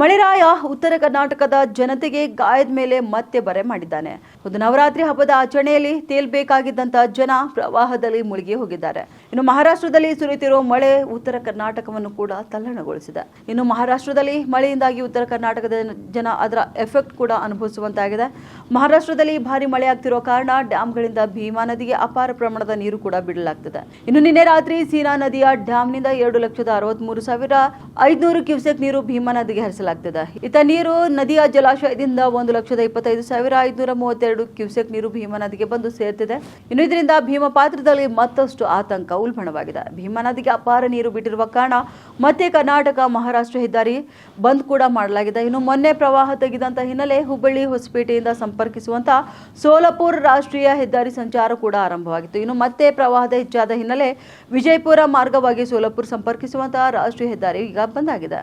ಮಳೆರಾಯ ಉತ್ತರ ಕರ್ನಾಟಕದ ಜನತೆಗೆ ಗಾಯದ ಮೇಲೆ ಮತ್ತೆ ಬರೆ ಮಾಡಿದ್ದಾನೆ. ಒಂದು ನವರಾತ್ರಿ ಹಬ್ಬದ ಆಚರಣೆಯಲ್ಲಿ ತೇಲ್ಬೇಕಾಗಿದ್ದಂತಹ ಜನ ಪ್ರವಾಹದಲ್ಲಿ ಮುಳುಗಿ ಹೋಗಿದ್ದಾರೆ. ಇನ್ನು ಮಹಾರಾಷ್ಟ್ರದಲ್ಲಿ ಸುರಿಯುತ್ತಿರುವ ಮಳೆ ಉತ್ತರ ಕರ್ನಾಟಕವನ್ನು ಕೂಡ ತಲ್ಲಣಗೊಳಿಸಿದೆ. ಇನ್ನು ಮಹಾರಾಷ್ಟ್ರದಲ್ಲಿ ಮಳೆಯಿಂದಾಗಿ ಉತ್ತರ ಕರ್ನಾಟಕದ ಜನ ಅದರ ಎಫೆಕ್ಟ್ ಕೂಡ ಅನುಭವಿಸುವಂತಾಗಿದೆ. ಮಹಾರಾಷ್ಟ್ರದಲ್ಲಿ ಭಾರಿ ಮಳೆ ಆಗ್ತಿರೋ ಕಾರಣ ಡ್ಯಾಂಗಳಿಂದ ಭೀಮಾ ನದಿಗೆ ಅಪಾರ ಪ್ರಮಾಣದ ನೀರು ಕೂಡ ಬಿಡಲಾಗ್ತದೆ. ಇನ್ನು ನಿನ್ನೆ ರಾತ್ರಿ ಸೀನಾ ನದಿಯ ಡ್ಯಾಂನಿಂದ ಎರಡು ಲಕ್ಷದ ಅರವತ್ಮೂರು ಸಾವಿರ ಐದುನೂರು ಕ್ಯೂಸೆಕ್ ನೀರು ಭೀಮಾ ನದಿಗೆ ಹರಿಸಲಾಗ್ತಿದೆ ಇತ ನೀರು ನದಿಯ ಜಲಾಶಯದಿಂದ ಒಂದು ಲಕ್ಷದ ಇಪ್ಪತ್ತೈದು ಸಾವಿರ ಐದುನೂರ ಮೂವತ್ತೆರಡು ಕ್ಯೂಸೆಕ್ ನೀರು ಭೀಮಾ ನದಿಗೆ ಬಂದು ಸೇರ್ತಿದೆ. ಇನ್ನು ಇದರಿಂದ ಭೀಮಾ ಪಾತ್ರದಲ್ಲಿ ಮತ್ತಷ್ಟು ಆತಂಕ ಉಲ್ಬಣವಾಗಿದೆ. ಭೀಮಾ ನದಿಗೆ ಅಪಾರ ನೀರು ಬಿಟ್ಟಿರುವ ಕಾರಣ ಮತ್ತೆ ಕರ್ನಾಟಕ ಮಹಾರಾಷ್ಟ್ರ ಹೆದ್ದಾರಿ ಬಂದ್ ಕೂಡ ಮಾಡಲಾಗಿದೆ. ಇನ್ನು ಮೊನ್ನೆ ಪ್ರವಾಹ ತೆಗೆದಂತ ಹಿನ್ನೆಲೆ ಹುಬ್ಬಳ್ಳಿ ಹೊಸಪೇಟೆಯಿಂದ ಸಂಪರ್ಕಿಸುವಂತ ಸೋಲಾಪುರ್ ರಾಷ್ಟ್ರೀಯ ಹೆದ್ದಾರಿ ಸಂಚಾರ ಕೂಡ ಆರಂಭವಾಗಿತ್ತು. ಇನ್ನು ಮತ್ತೆ ಪ್ರವಾಹದ ಹೆಚ್ಚಾದ ಹಿನ್ನೆಲೆ ವಿಜಯಪುರ ಮಾರ್ಗವಾಗಿ ಸೋಲಾಪುರ್ ಸಂಪರ್ಕಿಸುವಂತಹ ರಾಷ್ಟ್ರೀಯ ಹೆದ್ದಾರಿ ಈಗ ಬಂದ್ ಆಗಿದೆ.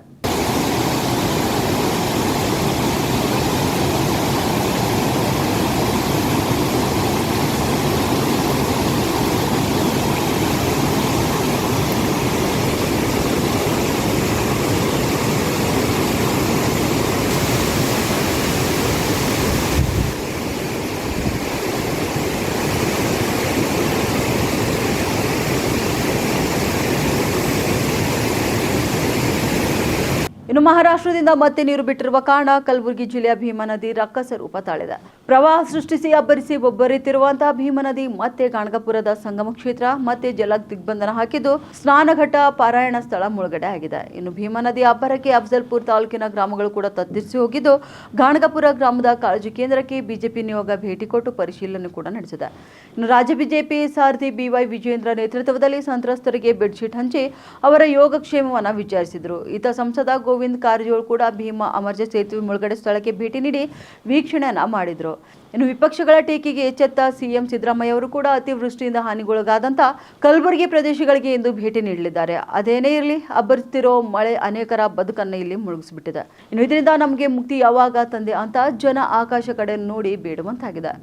ಇನ್ನು ಮಹಾರಾಷ್ಟ್ರದಿಂದ ಮತ್ತೆ ನೀರು ಬಿಟ್ಟಿರುವ ಕಾರಣ ಕಲಬುರಗಿ ಜಿಲ್ಲೆಯ ಭೀಮಾ ನದಿ ರಕ್ಕಸ ರೂಪ ತಾಳಿದೆ. ಪ್ರವಾಹ ಸೃಷ್ಟಿಸಿ ಅಬ್ಬರಿಸಿ ಒಬ್ಬರಿತಿರುವಂತಹ ಭೀಮಾ ನದಿ ಮತ್ತೆ ಗಾಣಗಪುರದ ಸಂಗಮ ಕ್ಷೇತ್ರ ಮತ್ತೆ ಜಲ ದಿಗ್ಬಂಧನ ಹಾಕಿದ್ದು ಸ್ನಾನಘಟ್ಟ ಪಾರಾಯಣ ಸ್ಥಳ ಮುಳುಗಡೆ ಆಗಿದೆ. ಇನ್ನು ಭೀಮಾ ನದಿ ಅಬ್ಬರಕ್ಕೆ ಅಫ್ಜಲ್ಪುರ್ ತಾಲೂಕಿನ ಗ್ರಾಮಗಳು ಕೂಡ ತತ್ತರಿಸಿ ಹೋಗಿದ್ದು ಗಾಣಗಪುರ ಗ್ರಾಮದ ಕಾಳಜಿ ಕೇಂದ್ರಕ್ಕೆ ಬಿಜೆಪಿ ನಿಯೋಗ ಭೇಟಿ ಕೊಟ್ಟು ಪರಿಶೀಲನೆ ಕೂಡ ನಡೆಸಿದೆ. ಇನ್ನು ರಾಜ್ಯ ಬಿಜೆಪಿ ಸಾರಥಿ ಬಿವೈ ವಿಜಯೇಂದ್ರ ನೇತೃತ್ವದಲ್ಲಿ ಸಂತ್ರಸ್ತರಿಗೆ ಬೆಡ್ಶೀಟ್ ಹಂಚಿ ಅವರ ಯೋಗಕ್ಷೇಮವನ್ನು ವಿಚಾರಿಸಿದರು. ಇತ ಸಂಸದ ಗೋವಿಂದ್ ಕಾರಜೋಳ್ ಕೂಡ ಭೀಮಾ ಅಮರ್ಜ ಸೇತುವೆ ಮುಳುಗಡೆ ಸ್ಥಳಕ್ಕೆ ಭೇಟಿ ನೀಡಿ ವೀಕ್ಷಣೆಯನ್ನ ಮಾಡಿದ್ರು. ಇನ್ನು ವಿಪಕ್ಷಗಳ ಟೀಕೆಗೆ ಎಚ್ಚೆತ್ತ ಸಿಎಂ ಸಿದ್ದರಾಮಯ್ಯ ಅವರು ಕೂಡ ಅತಿವೃಷ್ಟಿಯಿಂದ ಹಾನಿಗೊಳಗಾದಂತ ಕಲಬುರಗಿ ಪ್ರದೇಶಗಳಿಗೆ ಇಂದು ಭೇಟಿ ನೀಡಲಿದ್ದಾರೆ. ಅದೇನೇ ಇರಲಿ, ಅಬ್ಬರಿಸ್ತಿರೋ ಮಳೆ ಅನೇಕರ ಬದುಕನ್ನು ಇಲ್ಲಿ ಮುಳುಗಿಸ್ಬಿಟ್ಟಿದೆ. ಇನ್ನು ಇದರಿಂದ ನಮಗೆ ಮುಕ್ತಿ ಯಾವಾಗ ತಂದೆ ಅಂತ ಜನ ಆಕಾಶ ಕಡೆ ನೋಡಿ ಬೇಡುವಂತಾಗಿದೆ.